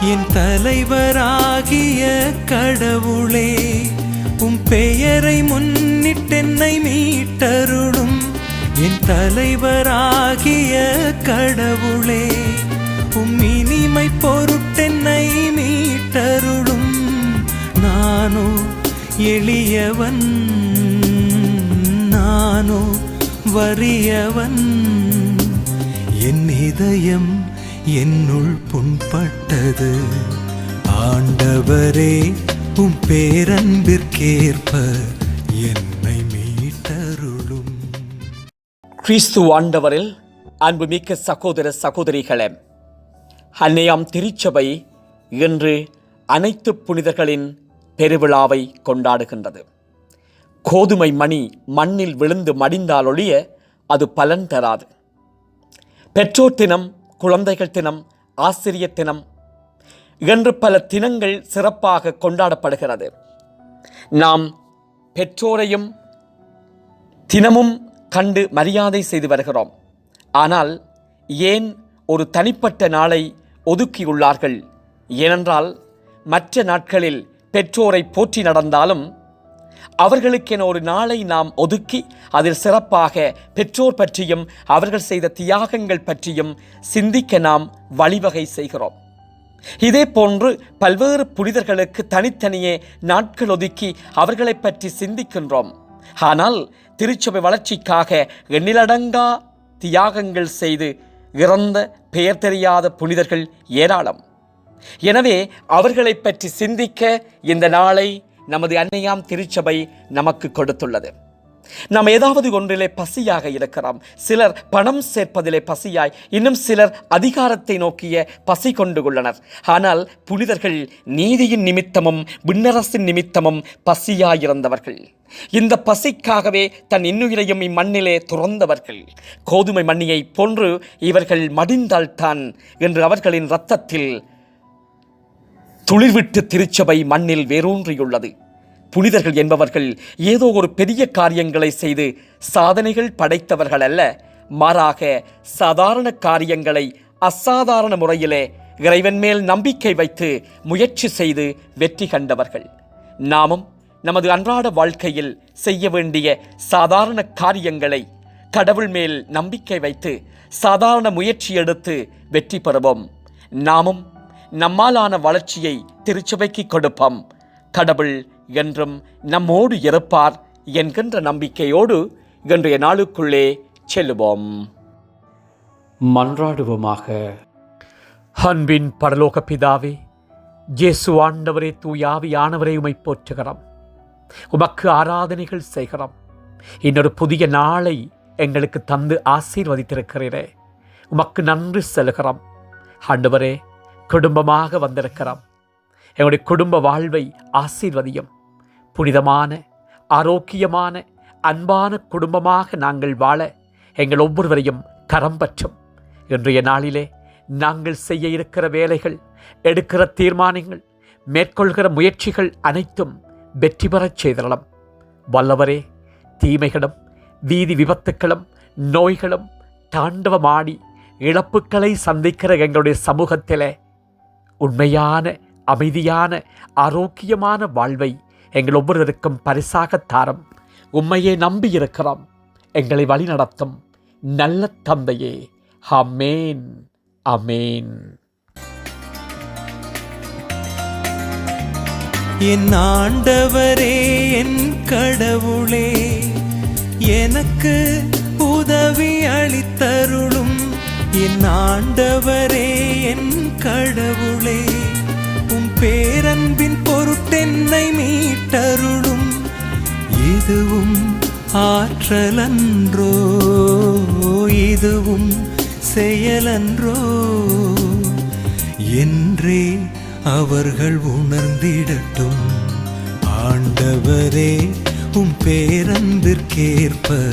என் தலைவராகிய கடவுளே உம் பெயரை முன்னிட்டென்னை மீட்டருளும். என் தலைவராகிய கடவுளே உம் இனிமை பொருட்டென்னை மீட்டருளும். நானோ எளியவன் நானோ வறியவன். என் இதயம் என்னுள் புண்பட்டது. ஆண்டவரே உம் பேரன்பிற்கேற்ப என்னை மீட்டருளும். கிறிஸ்து ஆண்டவரில் அன்புமிக்க சகோதர சகோதரிகளே அன்னையாம் திருச்சபை இன்று அனைத்து புனிதர்களின் பெருவிழாவை கொண்டாடுகின்றது. கோதுமை மணி மண்ணில் விழுந்து மடிந்தாலொழிய அது பலன் தராது. பெற்றோர் தினம் குழந்தைகள் தினம் ஆசிரியர் தினம் என்று பல தினங்கள் சிறப்பாக கொண்டாடப்படுகிறது. நாம் பெற்றோரையும் தினமும் கண்டு மரியாதை செய்து வருகிறோம். ஆனால் ஏன் ஒரு தனிப்பட்ட நாளை ஒதுக்கியுள்ளார்கள்? ஏனென்றால் மற்ற நாட்களில் பெற்றோரை போற்றி நடந்தாலும் அவர்களுக்கென ஒரு நாளை நாம் ஒதுக்கி அதில் சிறப்பாக பெற்றோர் பற்றியும் அவர்கள் செய்த தியாகங்கள் பற்றியும் சிந்திக்க நாம் வழிவகை செய்கிறோம். இதே போன்று பல்வேறு புனிதர்களுக்கு தனித்தனியே நாட்கள் ஒதுக்கி அவர்களைப் பற்றி சிந்திக்கின்றோம். ஆனால் திருச்சபை வளர்ச்சிக்காக எண்ணிலடங்கா தியாகங்கள் செய்து இறந்த பெயர் தெரியாத புனிதர்கள் ஏராளம். எனவே அவர்களை பற்றி சிந்திக்க இந்த நாளை நமது அன்னையாம் திருச்சபை நமக்கு கொடுத்துள்ளது. நாம் ஏதாவது ஒன்றிலே பசியாக இருக்கிறோம். சிலர் பணம் சேர்ப்பதிலே பசியாய் இன்னும் சிலர் அதிகாரத்தை நோக்கிய பசி கொண்டு உள்ளனர். ஆனால் புனிதர்கள் நீதியின் நிமித்தமும் விண்ணரசின் நிமித்தமும் பசியாயிருந்தவர்கள். இந்த பசிக்காகவே தன் இன்னுயிரையும் இம்மண்ணிலே துறந்தவர்கள். கோதுமை மண்ணியை போன்று இவர்கள் மடிந்தால்தான் என்று அவர்களின் இரத்தத்தில் துளிர்விட்டு திருச்சபை மண்ணில் வேரூன்றியுள்ளது. புனிதர்கள் என்பவர்கள் ஏதோ ஒரு பெரிய காரியங்களை செய்து சாதனைகள் படைத்தவர்கள் அல்ல. மாறாக சாதாரண காரியங்களை அசாதாரண முறையிலே இறைவன் மேல் நம்பிக்கை வைத்து முயற்சி செய்து வெற்றி கண்டவர்கள். நாமும் நமது அன்றாட வாழ்க்கையில் செய்ய வேண்டிய சாதாரண காரியங்களை கடவுள் மேல் நம்பிக்கை வைத்து சாதாரண முயற்சி எடுத்து வெற்றி பெறுவோம். நாமும் நம்மாலான வளர்ச்சியை திருச்சபைக்கு கொடுப்போம். கடவுள் என்றும் நம்மோடு இருப்பார் என்கின்ற நம்பிக்கையோடு இன்றைய நாளுக்குள்ளே செல்லுவோம். மன்றாடுவோமாக. அன்பின் பரலோக பிதாவே இயேசு ஆண்டவரே தூயாவியானவரை உமை போற்றுகிறோம். உமக்கு ஆராதனைகள் செய்கிறோம். இன்னொரு புதிய நாளை எங்களுக்கு தந்து ஆசீர்வதித்திருக்கிறீரே. உமக்கு நன்றி செலுகிறோம். ஆண்டவரே குடும்பமாக வந்திருக்கிறோம். எங்களுடைய குடும்ப வாழ்வை ஆசீர்வதியும். புனிதமான ஆரோக்கியமான அன்பான குடும்பமாக நாங்கள் வாழ எங்கள் ஒவ்வொருவரையும் கரம் பற்றும். இன்றைய நாளிலே நாங்கள் செய்ய இருக்கிற வேலைகள் எடுக்கிற தீர்மானங்கள் மேற்கொள்கிற முயற்சிகள் அனைத்தும் வெற்றி பெறச் செய்தரலாம். வல்லவரே தீமைகளும் வீதி விபத்துக்களும் நோய்களும் தாண்டவமாடி இழப்புக்களை சந்திக்கிற எங்களுடைய சமூகத்தில் உண்மையான அமைதியான ஆரோக்கியமான வாழ்வை எங்கள் ஒவ்வொருவருக்கும் பரிசாக தாரம். உண்மையை நம்பியிருக்கிறோம். எங்களை வழிநடத்தும். நல்ல தந்தையே. அமேன் அமேன் என் ஆண்டவரே என் கடவுளே எனக்கு உதவி அளித்தருளும். என் ஆண்டவரே என் கடவுள். மீட்டருளும் இதுவும் ஆற்றலன்றோ? இதுவும் செயலன்றோ? என்றே அவர்கள் உணர்ந்திடட்டும். ஆண்டவரே உம் பேரன்பிற்கேற்ப